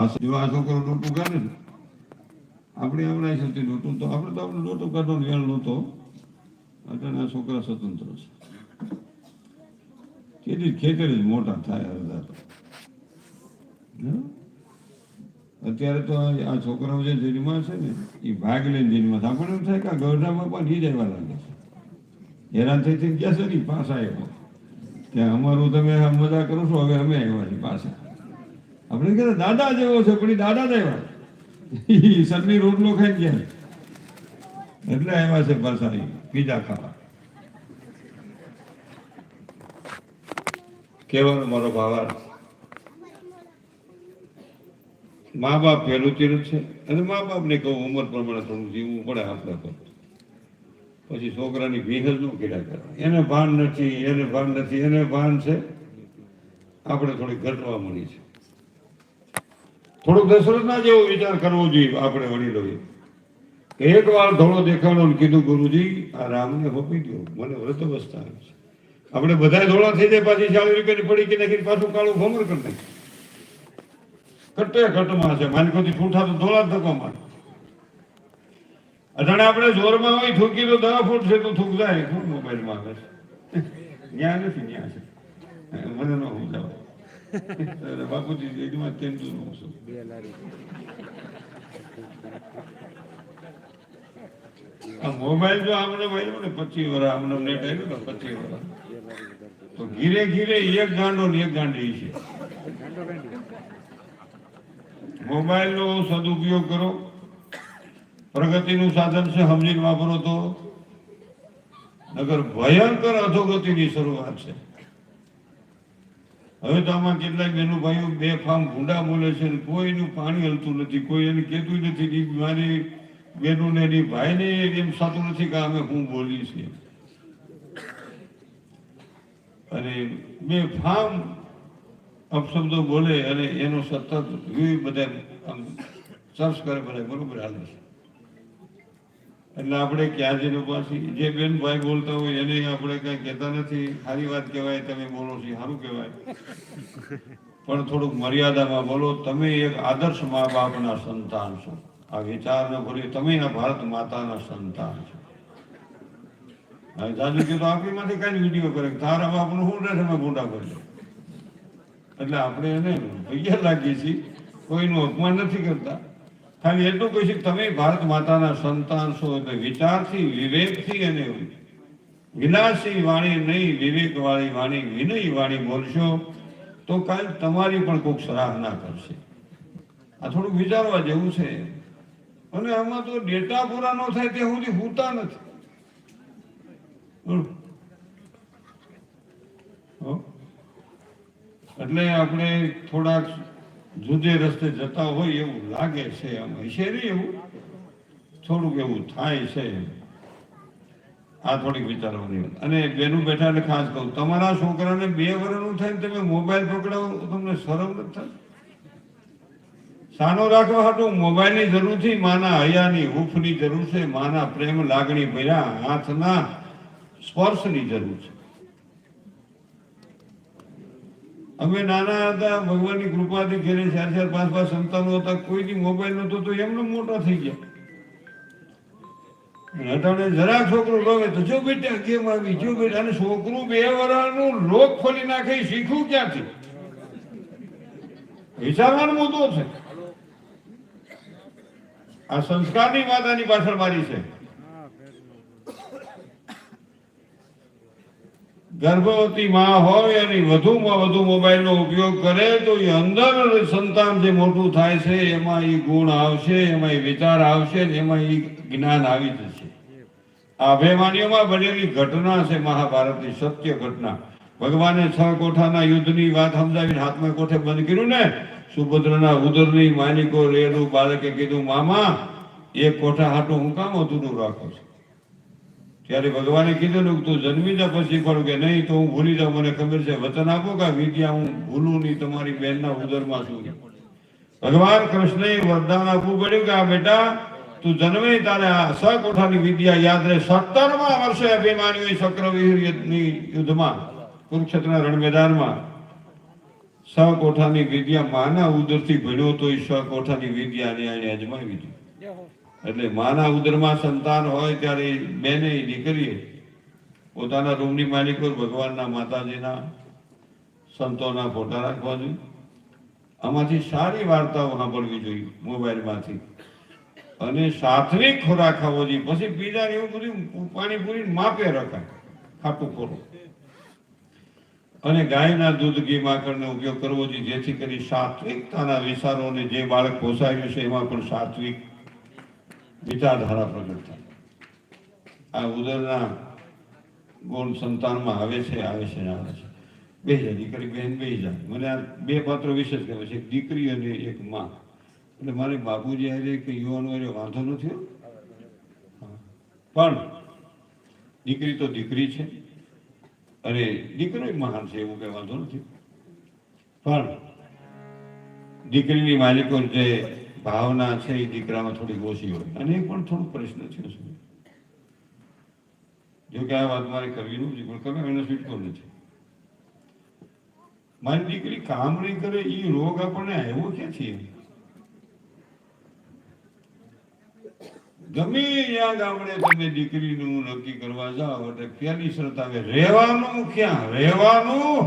જો આ છોકરો ડોટું કાઢે ને આપણે હમણાં સુધી ડોટું તો આપણે તો આપણે ડોટું કાઢવાનો વેળ નહોતો. અત્યારે આ છોકરા સ્વતંત્ર છે. તેથી ખેતર જ મોટા થાય અડધા તો? અત્યારે તો આ છોકરાઓ જે જન્મા છે ને એ ભાગ લઈને જન્મા છે આપણને એમ થાય કે આ ગરડામાં પણ ઈ જ લાગે છે. હેરાન થઈ થઈ ગયા છે ને પાછા ત્યાં કે અમારું તમે મજા કરો છો, હવે અમે આવ્યા છીએ પાછા. આપણે કહેતા દાદા જેવો છે, પણ દાદા દેવા સરની રોટલો ખાઈ ગયા. એટલે આવ્યા છે પાછા બીજા ખાવા. કેવાનો મારો ભાવાર મા બાપ પહેલું ચીરું છે. અને મા બાપને કહું, ઉંમર પ્રમાણે થોડું જીવવું પડે આપણે તો પછી છોકરાની વિહલનું કીડા કરે એને ભાન નથી, એને ભાન નથી, એને ભાન છે. આપણે થોડી ઘટવા મળી છે. થોડુંક દશરથના જેવો વિચાર કરવો જોઈએ આપણે વડીલોએ. એક વાર ધોળો દેખાડો કીધું, ગુરુજી, આ રામને હોપી દો. મને વ્રત અવસ્થા આવે છે. આપણે બધા ધોળા થઈ જાય પાછી ચાલીસ રૂપિયાની પડી કે નાખી પાછું કાળું ભમર કરી નાખી. કટ્ટે કટમાં છે. માલિકોથી ઠૂઠા તો ધોળા ધક્કો મારે અજાણે આપણે જોરમાં હોય, થૂકી તો દવા ફૂટ છે, તો થૂક જાય. મોબાઈલમાં આવે છે? ન્યા નથી, ન્યા છે. મને ન સમજાવે. બાપુજી તેમ તો ન છું? આ મોબાઈલ જો આમને મળ્યો ને પચીસ વર્ષ આમને નેટ આવ્યું ને પચીસ વર્ષ તો ઘીરે ઘીરે એક ગાંડો ને એક ગાંડી છે. મોબાઈલ નો સદુપયોગ કરો. પ્રગતિનું સાધન છે સમજીને વાપરો તો. નગર ભયંકર અધોગતિની શરૂઆત છે. હવે તો આમાં કેટલાક બેનો ભાઈઓ બે ફામ ભૂંડા બોલે છે કોઈનું પાણી હલતું નથી, કોઈ એને કહેતું નથી કે મારી બેનું ને એની ભાઈને એમ સાતું નથી કે અમે હું બોલી છે. અને બે ફામ અપશબ્દો બોલે અને એનો સતત બધા આમ સર્ચ કરે બધા બરોબર હાલે છે. એટલે આપણે ક્યાં જઈને પાછી જે બેન ભાઈ બોલતા હોય એને આપણે કઈ કહેતા નથી. સારી વાત કહેવાય, તમે બોલો છો સારું કહેવાય. પણ થોડુંક મર્યાદામાં બોલો, તમે એક આદર્શ મા બાપના સંતાન છો. આ વિચાર ન ભૂલી, તમે આ ભારત માતાના સંતાન છો. હવે જાજુ કીધું આપણી માંથી કઈ વીડિયો કરે, તારા બાપનું શું રહેશે અમે ગુંડા કરજો એટલે આપણે એને ભૈયા લાગીએ છીએ. કોઈનું અપમાન નથી કરતા. ખાલી એટલું કહી કે તમે ભારત માતાના સંતાન છો એટલે વિચારથી, વિવેકથી અને વિનાશી વાણી નહીં વિવેક વાળી વાણી, વિનય વાણી બોલશો તો કાલ તમારી પણ કોઈક સરાહના કરશે. આ થોડુંક વિચારવા જેવું છે. અને આમાં તો ડેટા પૂરા ન થાય તે સુધી હોતા નથી? એટલે આપણે થોડાક જુદે રસ્તે જતા હોય એવું લાગે છે આમ. હશે નહીં એવું? થોડુંક એવું થાય છે. આ થોડીક વિચારવાની વાત. અને બેનું બેઠાને ખાસ કહું, તમારા છોકરાને બે વર્ષનું થાય ને તમે મોબાઈલ પકડાવો તમને શરમ નથી થાય સાનો રાખવા હાટું મોબાઈલની જરૂરથી માના હયાની હૂફની જરૂર છે, માના પ્રેમ લાગણી ભર્યા હાથના સ્પર્શની જરૂર છે. અમે નાના હતા, ભગવાનની કૃપાથી ઘેરે ચાર ચાર પાંચ પાંચ સંતાનો હતા કોઈની મોબાઈલ નતો તો એમને મોટા થઈ ગયા. અટાણે જરાક છોકરું રોવે તો જો બેટા કેમ આવી, જો બેટા. અને છોકરું બે વર્ષનું લોક ખોલી નાખે શીખવું ક્યાંથી? વિચારવાનો મુદ્દો છે. આ સંસ્કારની માતાની પાછળ મારી છે. ગર્ભવતી માં હોય અને વધુમાં વધુ મોબાઈલનો ઉપયોગ કરે તો એ અંદર સંતાન જે મોટું થાય છે, એમાં એ ગુણ આવશે, એમાં એ વિચાર આવશે ને એમાં એ જ્ઞાન આવી જશે. આ અભિમાનીઓમાં બનેલી ઘટના છે, મહાભારતની સત્ય ઘટના. ભગવાને છ કોઠાના યુદ્ધની વાત સમજાવીને હાથમાં કોઠે બંધ કર્યું ને? સુભદ્રના ઉદરની માલિકો રેલું બાળકે કીધું, મામા, એક કોઠા હાટું હું કામ અધૂરું રાખો છું. ત્યારે ભગવાને કીધેલું કે તું જન્મી જા પછી પણ કે નહીં, તો હું ભૂલી જાઉં. મને ખબર છે, વચન આપો કે વિદ્યા હું ભૂલું નહીં, તમારી બહેનના ઉદરમાં છું. ભગવાન કૃષ્ણએ વરદાન આપવું પડ્યું કે, આ બેટા, તું જન્મે તારે આ સ કોઠાની વિદ્યા યાદ રહે. સત્તરમાં વર્ષે અભિમાન્યુ ચક્રવ્યુહની યુદ્ધમાં, કુરુક્ષેત્રના રણ મેદાનમાં કોઠાની વિદ્યા માના ઉદરથી ભણ્યો તો સ કોઠાની વિદ્યા ને એને અજમાવી દીધી. એટલે માના ઉદરમાં સંતાન હોય ત્યારે બેને દીકરીએ પોતાના રૂમની માલિકો ભગવાનના માતાજીના સંતોના ફોટા રાખવા જોઈએ. આમાંથી સારી વાર્તાઓ સાંભળવી જોઈએ મોબાઈલમાંથી. અને સાત્વિક ખોરાક ખાવો જોઈએ. પછી બીજા એવું બધું પાણીપુરી માપે રખાય. ખાટું ખોરો. અને ગાયના દૂધ, ઘી, માખણનો ઉપયોગ કરવો જોઈએ. જેથી કરી સાત્વિકતાના વિચારોને જે બાળક પોસાયું છે એમાં પણ સાત્વિક વિચારધારા પ્રગટ થાય. આ ઉદરના ગુણ સંતાનમાં આવે છે આવે છે ને આવે છે. બે જાય દીકરી બહેન બે જાય મને આ બે પાત્રો વિશે જ કહેવાય છે. એક દીકરી અને એક માં. એટલે મારે બાપુજી આજે કે યુવાનો હારે વાંધો નથી થયો હા. પણ દીકરી તો દીકરી છે અને દીકરો મહાન છે, એવું કંઈ વાંધો નથી. પણ દીકરીની માલિકો જે ભાવના છે એ દીકરામાં થોડી ઓછી હોય. અને એ પણ થોડો પ્રશ્ન છે શું જો આ વાત મારે કરવી નથી પણ તમે એનો છૂટકો નથી. મારી દીકરી કામ નહીં કરે એ રોગ આપણને આવ્યો ક્યાંથી ગમે ત્યાં ગામડે તમે દીકરીનું નક્કી કરવા જાઓ, એટલે પહેલી શરત આવે રહેવાનું ક્યાં? રહેવાનું?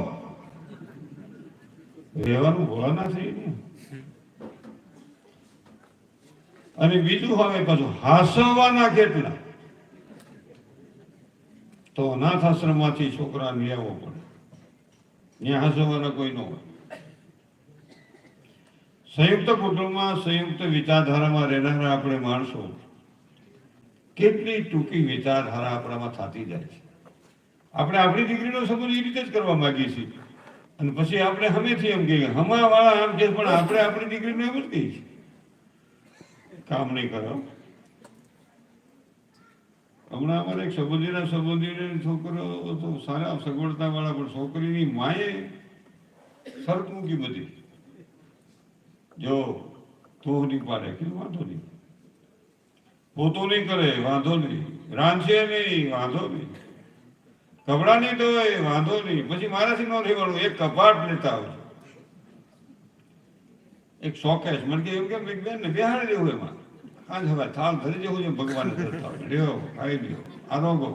રહેવાનું ભોળાના થઈ ને અને બીજું હવે પાછું હાસવાના કેટલા? તો અનાથ આશ્રમમાંથી છોકરા લેવો પડે. ત્યાં હાસવાના કોઈ ન હોય. સંયુક્ત કુટુંબમાં સંયુક્ત વિચારધારામાં રહેનારા આપણે માણસો કેટલી ટૂંકી વિચારધારા આપણામાં થતી જાય છે. આપણે આપણી દીકરીનો સંબંધ એ રીતે જ કરવા માંગીએ છીએ. અને પછી આપણે હમેથી એમ કહીએ હમા વાળા આમ છે પણ આપણે આપણી દીકરીને એમ જ કહીએ છીએ. કામ નહીં કરો. હમણાં અમારે એક સંબંધીના સંબંધીને છોકરો તો સારા સગવડતા વાળા પણ છોકરીની માએ શરત મૂકી બધી. જો તું નહીં પાડે કે વાંધો નહીં. પોતો નહીં કરે, વાંધો નહીં. રાંધશે નહીં, વાંધો નહીં. કપડા નહીં ધોવે વાંધો નહીં. પછી મારાથી ન રહેવાનું, એક કપાટ લેતા આવજો. એક શોકેશ મને કે એમ કેમ એક બેન ને બેહાડી દેવું એમાં. આજ હવે થાળ ધરી જવું છે, ભગવાન લ્યો, ખાઈ લ્યો. આરોગો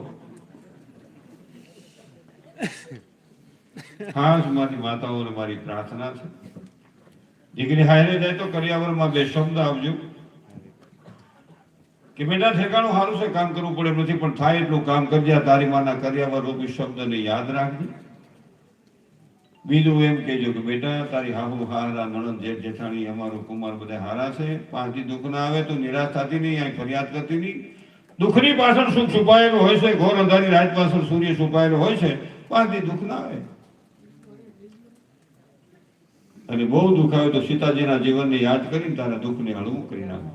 ખાસ મારી માતાઓને મારી પ્રાર્થના છે. દીકરી હારે જાય તો કરિયાવરમાં બે શબ્દ આવજો. કે બેટા, ઠેકાણું સારું છે, કામ કરવું પડે, નથી, પણ થાય એટલું કામ કરજે. તારી માના કરિયાવર રૂપી શબ્દને યાદ રાખજે. બીજું એમ કહેજો કે બેટા, તારી હાહુ હારા નણંદ જેઠ જેઠાણી અમારો કુમાર બધા હારા છે. પાંચથી દુઃખ ના આવે તો નિરાશ થતી નહીં, અહીં ફરિયાદ કરતી નહીં. દુઃખની પાછળ સુખ છુપાયેલું હોય છે, ઘોર અંધારી રાત પાછળ સૂર્ય છુપાયેલો હોય છે, પાંચથી દુઃખ ના આવે. અને બહુ દુઃખ આવે તો સીતાજીના જીવનને યાદ કરીને તારા દુઃખને હળવું કરી નાખો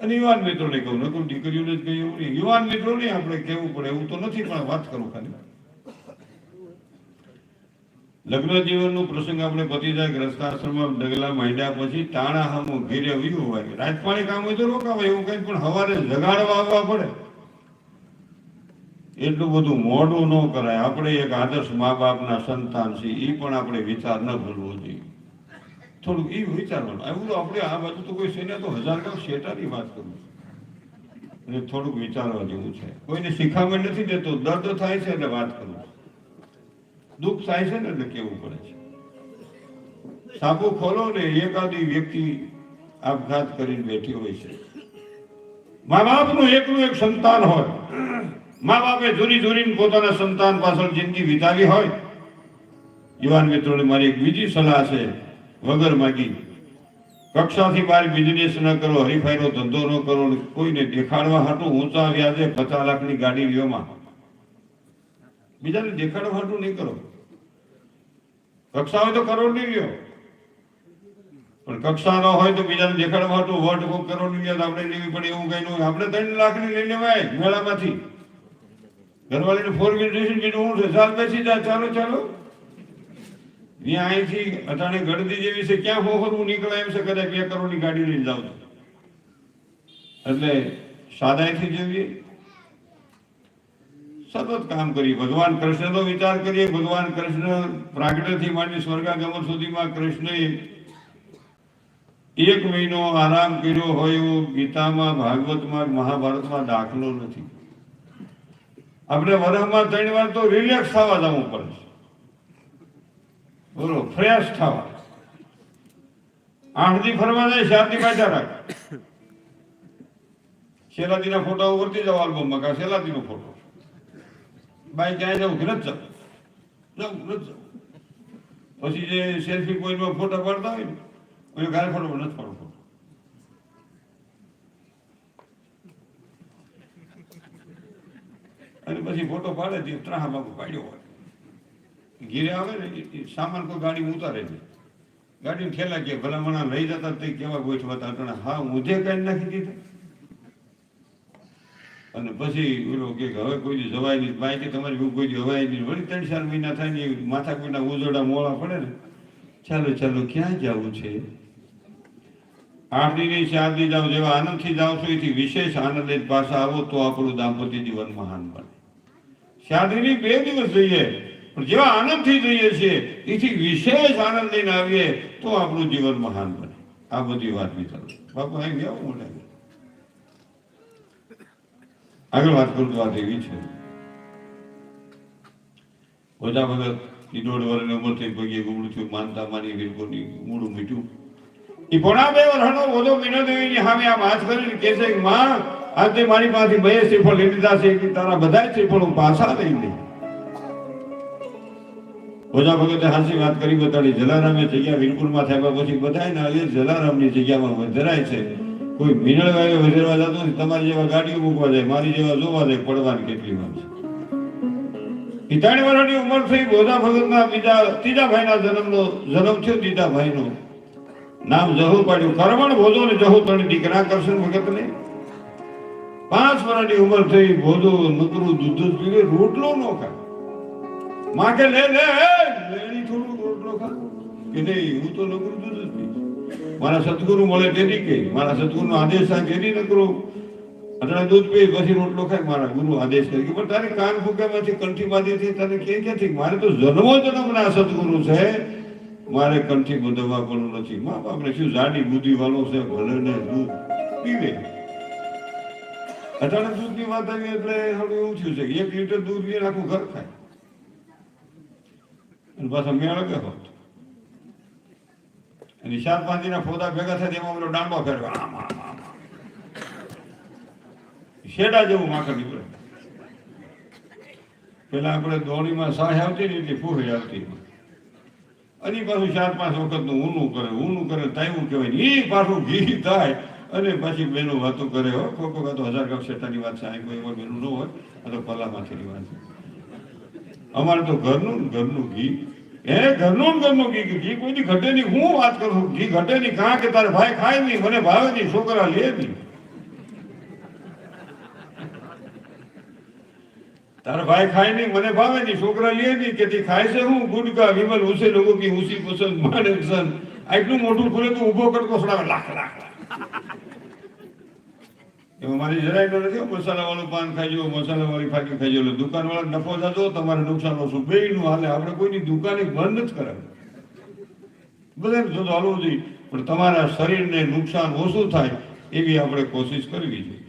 અને યુવાન મિત્રોને કહું નકર દીકરીઓને જ કહ્યું યુવાન મિત્રોને આપણે કહેવું પડે, એવું તો નથી, પણ વાત કરું ખાલી. લગ્ન જીવનનું પ્રસંગ આપણે પતિ જાય ગ્રસ્તાશ્રમમાં ડગલા માંડ્યા પછી તાણા હમું ઘેરે વયું હોય રાજપાણી કામ હોય તો રોકાવે, એવું કઈ પણ હવારે જગાડવા આવવા પડે. એટલું બધું મોડું ન કરાય. આપણે એક આદર્શ મા બાપના સંતાન છે એ પણ આપણે વિચાર ન ભૂલવો જોઈએ. થોડુંક એ વિચારવાનું. એવું આપણે આ બાજુ તો કોઈ સેને તો હજાર કામ શેટાની વાત કરું એટલે થોડુંક વિચારવા જેવું છે. કોઈને શીખામણ નથી દેતો, દર્દ થાય છે એટલે વાત કરું દુઃખ થાય છે ને એટલે કેવું પડે છે? સાબુ ખોલો ને એકાદી વ્યક્તિ આપઘાત કરીને બેઠી હોય છે. મા બાપનું એકનું એક સંતાન હોય. મા બાપે જૂની જૂની પોતાના સંતાન પાછળ જિંદગી વિતાવી હોય. યુવાન મિત્રોને મારી એક બીજી સલાહ છે. વગર માગી. કક્ષાથી બહાર બિઝનેસ ન કરો, હરીફાઈનો ધંધો ન કરો, કોઈને દેખાડવા હાટું ઊંચા વ્યાજે પચાસ લાખની ગાડી લ્યોમાં બીજાને દેખાડવા હાટું નહીં કરો. કક્ષા હોય તો કરોડ નહીં લ્યો પણ કક્ષા ન હોય તો બીજાને દેખાડવા હાટું વોટ કોક કરોડની લ્યો આપણે લેવી પડે એવું કઈ નહીં આપણે ત્રણ લાખની લઈ લેવાય મેળામાંથી. ઘરવાળીને ફોર વ્હીલ ડ્રેસિંગ કીધું, હું છે, ચાલ બેસી જા, ચાલો ચાલો. ત્યાં અહીંથી અટાણે ગળદી જેવી છે, ક્યાં હોહરવું નીકળે એમ છે, કદાચ બે કરોડની ગાડી લઈને જાઉં એટલે સાદાઈથી જોઈએ. સતત કામ કરીએ. ભગવાન કૃષ્ણનો વિચાર કરીએ, ભગવાન કૃષ્ણ પ્રાગટ્યથી માંડી સ્વર્ગાગમન સુધીમાં કૃષ્ણએ એક મહિનો આરામ કર્યો હોય એવો ગીતામાં, ભાગવતમાં, મહાભારતમાં દાખલો નથી. આપણે વરહમાં ત્રણ વાર તો રિલેક્સ થવા જવું પડે બોલો ફ્રેશ થવા. આઠ ફરવા જાય શાંતિ પાછા રાખ. શેલાદીના ફોટા ઉપરથી જાઓ આલ્બમમાં, કા શેલાદીનો ફોટો? બાઈક જવું કે નથી જવું જવું નથી જવું પછી જે સેલ્ફી પોઈન્ટમાં ફોટા પાડતા હોય ને પછી ગાય ફોટો નથી પાડતો. અને પછી ફોટો પાડે તે ત્રાહા બાબુ પાડ્યો હોય. ઘીરે આવે ને સામાન કોઈ ગાડી ઉતારે છે. ગાડીને ઠેલા કે ભલામણા લઈ જતા તે કેવા ગોઠવા હતા અટાણે હા ઊંધે કાઢી નાખી દીધા. અને પછી ઓલો કે હવે કોઈ દી જવાય નહીં. બાઈ કે તમારી બહુ કોઈ દી હવાય નહીં. વળી ત્રણ ચાર મહિના થાય ને માથા કોઈના ઉજોડા મોળા પડે ને. ચાલો ચાલો, ક્યાં જવું છે? આઠ દી ચાર દિન જાઓ જેવા આનંદથી જાઓ છો, એથી વિશેષ આનંદ લઈને પાછા આવો તો આપણું દાંપત્ય જીવન મહાન બને. શાદીની બે દિવસ જઈએ, પણ જેવા આનંદથી જઈએ છીએ એથી વિશેષ આનંદ લઈને આવીએ તો આપણું જીવન મહાન બને. આ બધી વાત વિચારો બાપુ, અહીં ગયા મોટા આગળ વાત કરું તો વાત એવી છે. બધા વખત દોઢ વર્ષની ઉંમર થઈ પગે ગુમડું થયું, માનતા માની વીરપુરની મૂળું મીઠું. એ પોણા બે વર્ષનો ઓલો મીનો દેવીની સામે આમ હાથ કરીને કહે છે માં આજે મારી પાસે બે શ્રીફળ લીધા છે કે તારા બધા શ્રીફળ હું પાછા લઈ લઈ ઓજા ભગતે હાસી વાત કરી, બતાડી, જલારામે જગ્યા વીરપુરમાં થયા પછી બધાય ના એ જલારામની જગ્યામાં વધરાય છે. કોઈ મિનળ વાવે વધેરવા જતો ને તમારી જેવા ગાડીઓ મૂકવા જાય મારી જેવા જોવા જાય પડવાની કેટલી વાર છે પિતાણી વર્ષની ઉંમર થઈ બોધા ભગતના બીજા ત્રીજા ભાઈના જન્મનો જન્મ થયો ત્રીજા ભાઈનો નામ જહુ પાડ્યું કરવણ ભોજો ને જહુ ત્રણ દીકરા કરશે ભગતને પાંચ વર્ષની ઉંમર થઈ ભોજો નકરું દૂધ પીવે રોટલો નો ખા માં કે લે લે લેણી થોડું રોટલો ખા કે નહીં હું તો નકરું દૂધ જ પીશ મારા સદગુરુ મળે તેથી કે, મારા સદગુરુનો આદેશ થાય તેથી નકરું અટલા દૂધ પી પછી રોટલો ખાય, મારા ગુરુ આદેશ કરી પણ તારે કાન ફૂકામાંથી કંઠી બાંધીથી તને કે ક્યાંથી? મારે તો જન્મો જન્મના સદગુરુ છે. મારે કંઠી બંધવા પણ નથી. મા બાપને શું જાડી બુદ્ધિ વાળો છે? ભલે ને દૂધ પીવે. અટાણે દૂધની વાત આવી એટલે હવે એવું થયું છે કે એક લીટર દૂધ પીને આખું ઘર ખાય. અને પાછા મેળ કે હોત. પાંચ દિના ફોદા ભેગા થાય તેમાં પેલો દાંડો ફેરવે. આમ આમ આમ. શેડા જેવું માખણ નીકળે. પેલા આપણે દોણીમાં સાહ આવતી ને એટલી ફૂહી આવતી. અને પાછું ચાર પાંચ વખતનું ઊનું કરે ઊનું કરે તાયું કહેવાય એ પાછું ઘી થાય. અને પછી બેનો વાતો કરે, હો, કોઈ કોઈ તો હજાર કપ શેઠાની વાત છે કોઈ એવા બેનું ન હોય, આ તો પલામાંથીની વાત અમારે તો ઘરનું ઘરનું ઘી. એ ઘરનું ઘરનું ઘી ઘી કોઈ ઘટે નહીં. હું વાત કરું ઘી ઘટે નહીં. કાં કે તારે ભાઈ ખાય નહીં, મને ભાવે નહીં, છોકરા લે નહીં. તારા ભાઈ ખાય નહીં, મને ભાવે નહીં, છોકરા લે નહીં. કે તે ખાય છે હું? ગુડકા, વિમલ ઉસે લોકો કે ઉસી પસંદ માને પસંદ આટલું મોટું ખુલે તો ઊભો કરતો સડાવે. લાખ લાખ લાખ. એમાં મારી જરાય ન નથી. મસાલા વાળું પાન ખાઈ જવું મસાલા વાળી ફાકી ખાઈ એટલે દુકાન વાળા નફો થતો, તમારે નુકસાન ઓછું બે નું હાલે. આપણે કોઈની દુકાને બંધ જ કરાવે. બધાને જો હાલવું જોઈએ. પણ તમારા શરીરને નુકસાન ઓછું થાય એવી આપણે કોશિશ કરવી જોઈએ.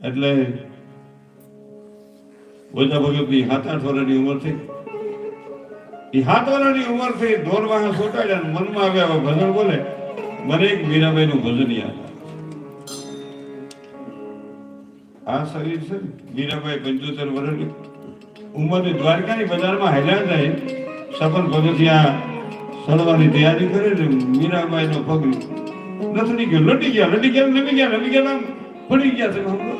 એટલે બધા ભગતની સાત આઠ વર્ષની ઉંમર થઈ. એ સાત વર્ષની ઉંમર થઈ દોરવા સોટાડ્યા મનમાં આવ્યા ભજન બોલે. મને એક મીરાબાઈ નું ભજન યાદ. આ શરીર છે મીરાબાઈ પંચોતેર વર્ષની ઉંમરે દ્વારકાની બજારમાં હેલ્યા જાય સપન ત્યાં સડવાની તૈયારી કરે ને મીરાબાઈ નો પગ નથી ગયો લટી ગયા લટી ગયા નમી ગયા લટી ગયા પડી ગયા સાંભળો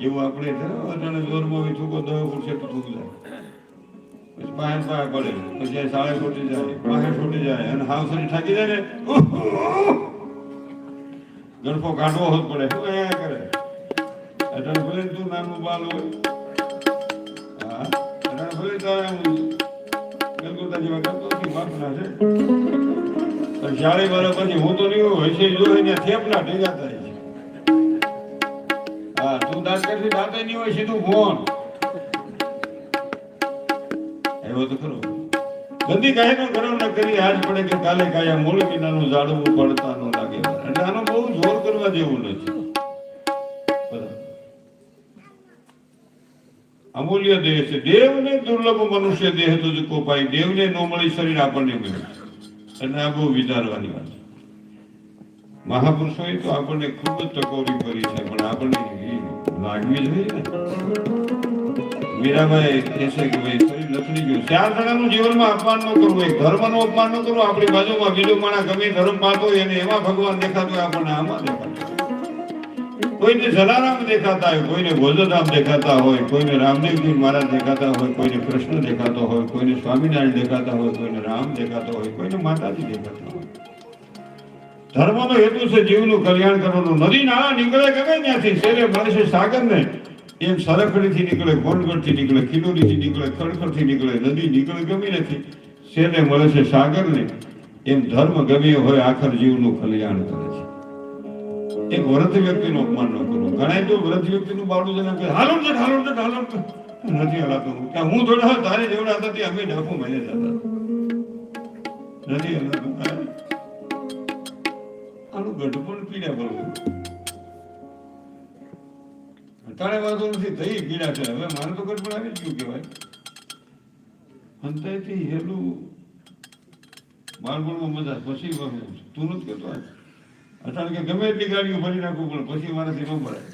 એવું આપણે છે અટાણે જોરમાં બી થૂકો દવા પૂરશે તો થૂક જાય. પછી પાસે પાય પડે પછી સાળે છૂટી જાય પાસે ફૂટી જાય અને હાવ શરીર થાકી જાય ને ઉહ, કાઢવો હોત પડે શું કરે? અટાણે ભલે તું નાનું બાલ હોય હા અટાણે ભલે તારે આમ જેવા છે ચારે પછી હું તો નહીં હોય હશે જો અહીંયા થેપલા ભેગા થાય છે હા તું દાંત કરતી દાંતે નહીં હોય સીધું ફોન એવો તો ખરો બધી કાયનો ગરમ ન કરી આજ પડે કે કાલે કાયા મૂળ વિનાનું ઝાડવું પડતા ન લાગે એટલે આનો બહુ જોર કરવા જેવું નથી અમૂલ્ય દેહ છે. દેવને દુર્લભ મનુષ્ય દેહ તો જ કોપાય. દેવને નો મળી શરીર આપણને મળ્યું અને આ બહુ વિચારવાની વાત. મહાપુરુષોએ તો આપણને ખૂબ જ ટકોરી કરી છે, પણ આપણને લાગવી જોઈએ ને. મીરાબાઈ કહેશે કે ભાઈ, શરીર લથડી ગયું. ચાર જણાનું જીવનમાં અપમાન ન કરવું. એક ધર્મનું અપમાન ન કરવું. આપણી બાજુમાં બીજો માણસ ગમે ધર્મ પાતો એને એમાં ભગવાન દેખાતો આપણને આમાં દેખાતો. કોઈને જલારામ દેખાતા હોય, કોઈને ભોજરામ દેખાતા હોય, કોઈને રામદેવજી મહારાજ દેખાતા હોય, કોઈને કૃષ્ણ દેખાતો હોય, કોઈને સ્વામિનારાયણ દેખાતા હોય, કોઈને રામ દેખાતો હોય, કોઈને માતાજી દેખાતા હોય. ધર્મનો હેતુ છે જીવનું કલ્યાણ કરવાનું. નદી, નાળા નીકળે ગમે ત્યાંથી, શેરે મળશે સાગરને એમ સરખડીથી નીકળે ગોંડગઢથી નીકળે, ખીલોડીથી નીકળે, ખડખડથી નીકળે, નદી નીકળે ગમી નથી શેરે મળે છે સાગરને એમ ધર્મ ગમે હોય, આખર જીવનું કલ્યાણ કરે છે. એક વ્રત વ્યક્તિનું અપમાન ન કરો. ઘણા તો વ્રત વ્યક્તિનું બાળું છે કે હાલો છે હાલો છે હાલો છે. નથી હલાતું કે હું થોડા તારે જેવડા હતા તે અમે ડાકુ મને જતા નથી હલાતું. આનું ગઢપણ પીડા પડવું તારે વાંધો નથી, થઈ પીડા છે. હવે મારે તો ગઢપણ આવી જ ગયું કહેવાય. અંતેથી હેલું બાળપણમાં મજા, પછી તું નથી કહેતો અટાણે કે ગમે એટલી ગાડીઓ ભરી નાખું પણ પછી મારાથી ન ભરાય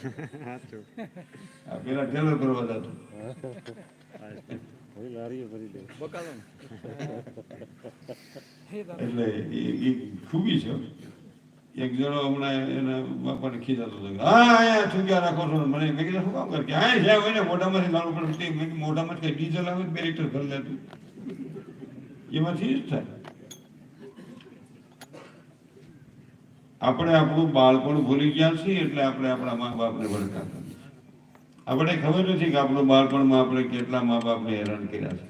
આ પેલા ટેલર કરવા જતો. એટલે એ ખૂબી છે. એક જણો હમણાં એના બાપાને ખીજાતો હતો. કે, હા અહીંયા ચૂક્યા રાખો છો. મને મેં કીધું શું કામ કરે? કે હા જ્યાં હોય ને મોઢામાંથી મારું પણ મોઢામાંથી મોઢામાં કઈ ડીઝલ આવે બે લીટર ભરી લેતું એમાંથી જ થાય. આપણે આપણું બાળપણ ભૂલી ગયા છીએ એટલે આપણે આપણા મા બાપને વળતા આપણે ખબર નથી કે આપણું બાળપણમાં આપણે કેટલા મા બાપને હેરાન કર્યા છે.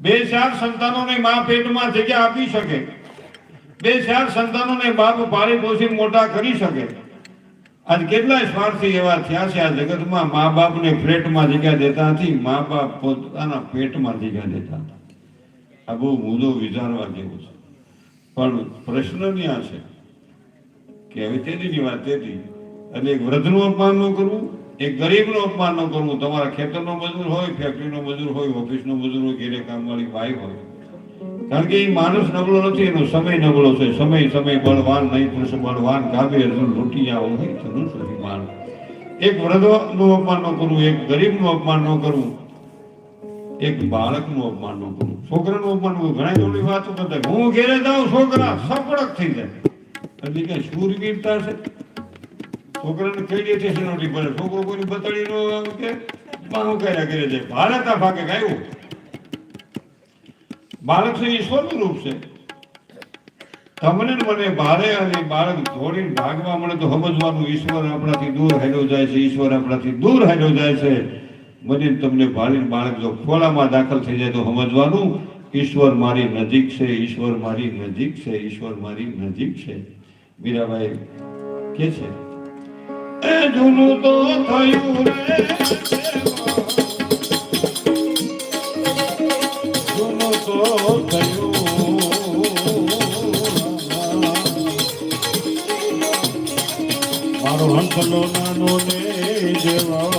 બે ચાર સંતાનોને મા પેટમાં જગ્યા આપી શકે. બે ચાર સંતાનોને બાપ પાળી પોષી મોટા કરી શકે. આજ કેટલાય સ્વાર્થી એવા થયા છે, આ જગતમાં મા બાપને ફ્લેટમાં જગ્યા દેતા નથી મા બાપ પોતાના પેટમાં જગ્યા દેતા હતા આ બહુ મુદ્દો વિચારવા જેવો છે. પણ પ્રશ્ન ત્યાં છે કે હવે તેની વાત તેથી. એટલે એક વૃદ્ધનું અપમાન ન કરવું, એક ગરીબનું અપમાન ન કરવું. તમારા ખેતરનો મજૂર હોય, ફેક્ટરીનો મજૂર હોય, ઓફિસનો મજૂર હોય, ઘેરે કામવાળી ભાઈ હોય. કારણ કે એ માણસ નબળો નથી, એનો સમય નબળો છે. સમય સમય, બળવાન નહીં પુરુષ બળવાન કાબે અર્જુન લૂંટિયા હોય ધનુષ અભિમાન એક વૃદ્ધનું અપમાન ન કરવું, એક ગરીબનું અપમાન ન કરવું, એક બાળકનું અપમાન ન કરવું. છોકરાનું અપમાન ન કરવું, ઘણા જોડી વાતો કરતા હું ઘેરે જાઉં, છોકરા સપડક થઈ જાય. એટલે કે શૂરવીરતા છે? છોકરાને દે છે નથી પડે છોકરો કોઈ બતડી નો કે બાહુ કર્યા કરે છે. ભારત આ ભાગે ગાયું બાળક છે ઈશ્વરનું રૂપ છે. તમને મને ભારે અને બાળક દોડીને ભાગવા મળે તો સમજવાનું ઈશ્વર આપણાથી દૂર હેલો જાય છે, ઈશ્વર આપણાથી દૂર હેલો જાય છે. મને તમને ભાળીને બાળક જો ખોલામાં દાખલ થઈ જાય તો સમજવાનું, ઈશ્વર મારી નજીક છે, ઈશ્વર મારી નજીક છે, ઈશ્વર મારી નજીક છે. મીરાબાઈ કે છે? એ જૂનું તો થયું રે. જૂનું તો મારો હંસલો નાનો ને જેવા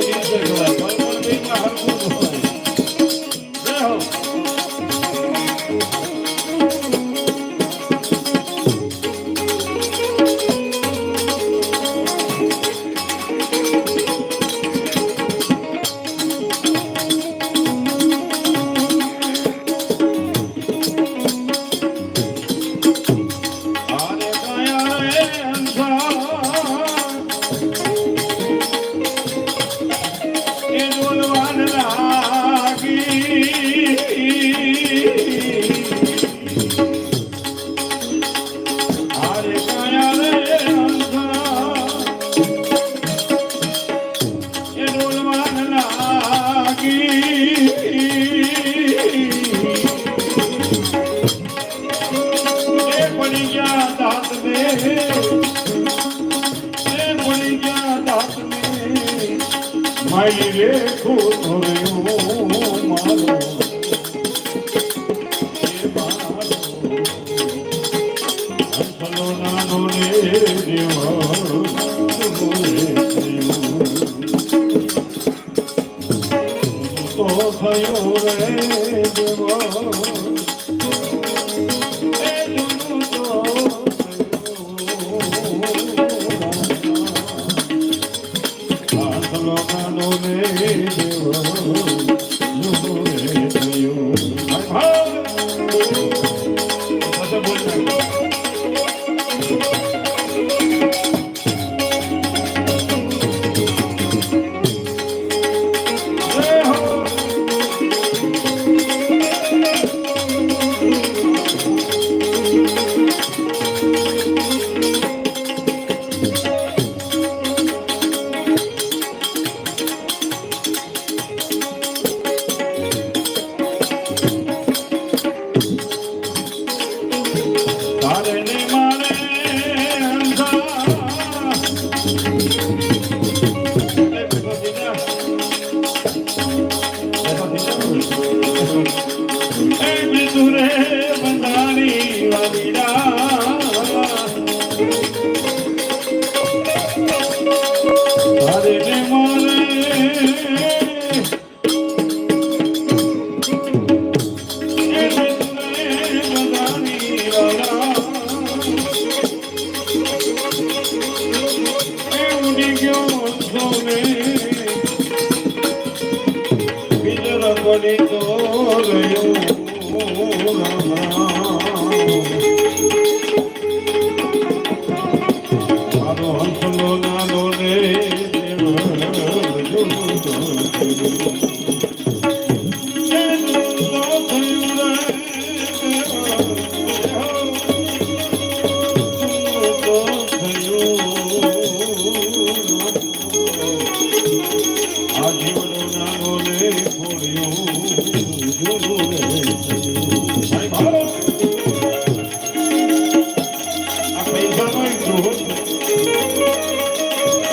audiencia de Corazón. হরে মনে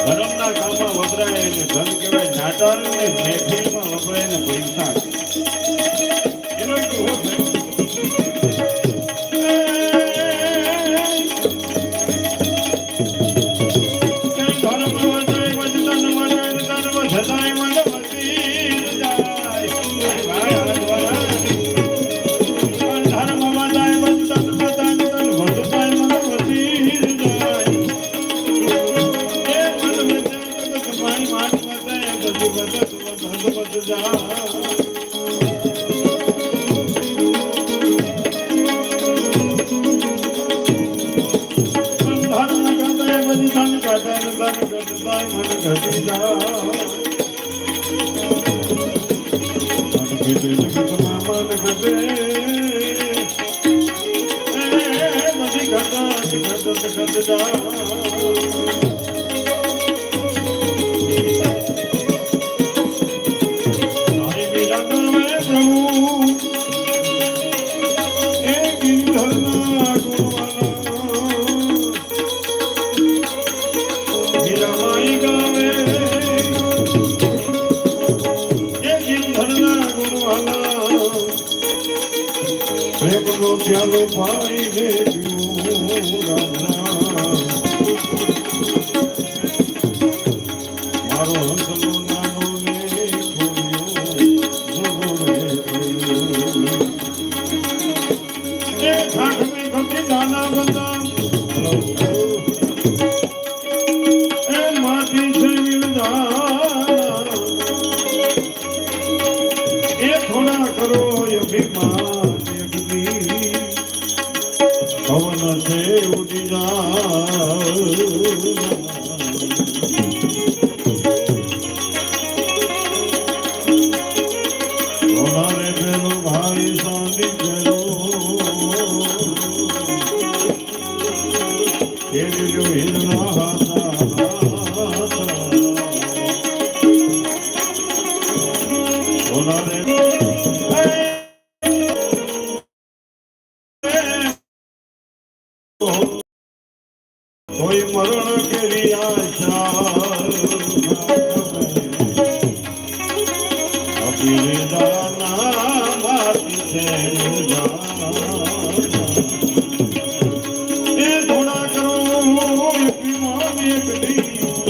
ધર્મના ગામમાં વપરાય એને ધન કહેવાય નાટક ને મહેફિલ Thank you. Hola, saludos. feliz.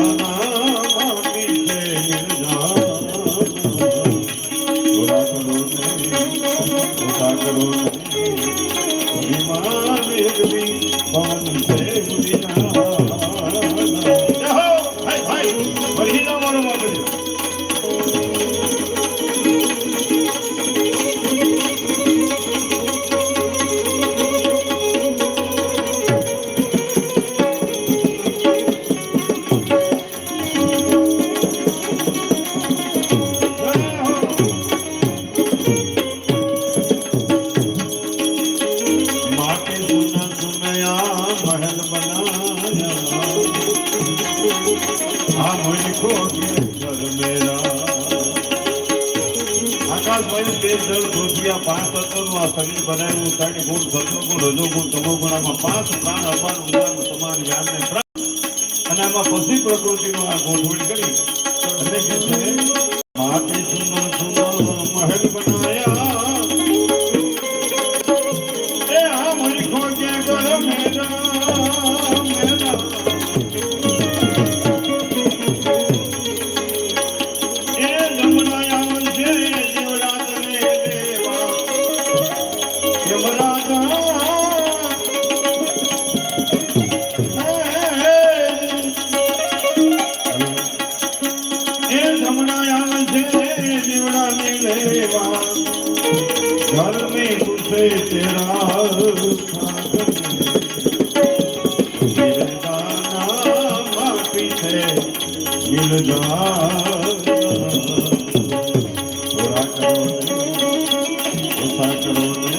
Oh, પ્રાણ અપાન ઉદાન સમાન જ્ઞાનને પ્રાપ્ત. અને આમાં પશુ પ્રકૃતિનો આ ગોઠવણી કરી. અને કે છે, મહાત્મા চলুন